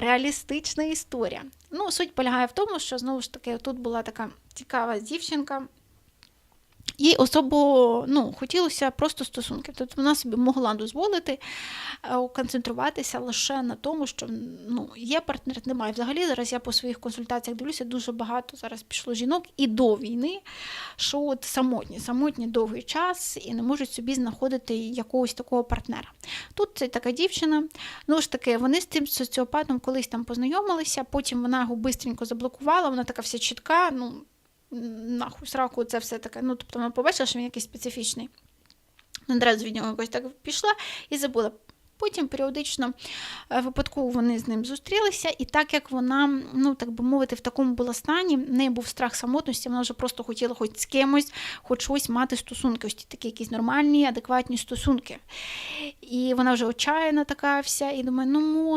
реалістична історія. Ну, суть полягає в тому, що знову ж таки тут була така цікава дівчинка. Їй особо ну, хотілося просто стосунки. Тобто вона собі могла дозволити е, концентруватися лише на тому, що ну, є партнер, немає. Взагалі, зараз я по своїх консультаціях дивлюся, дуже багато зараз пішло жінок і до війни, що от самотні, самотні довгий час і не можуть собі знаходити якогось такого партнера. Тут це така дівчина. Ну ж таки, вони з цим соціопатом колись там познайомилися, потім вона його бистренько заблокувала, вона така вся чітка. ну, нахуй сраку, це все таке. Ну, тобто вона побачила, що він якийсь специфічний. Одразу від нього якось так пішла і забула. Потім періодично е, випадково вони з ним зустрілися, і так як вона, ну так би мовити, в такому була стані, в неї був страх самотності, вона вже просто хотіла хоч з кимось, хоч щось мати стосунки, ось такі якісь нормальні, адекватні стосунки. І вона вже отчаяна така вся, і думає, ну може.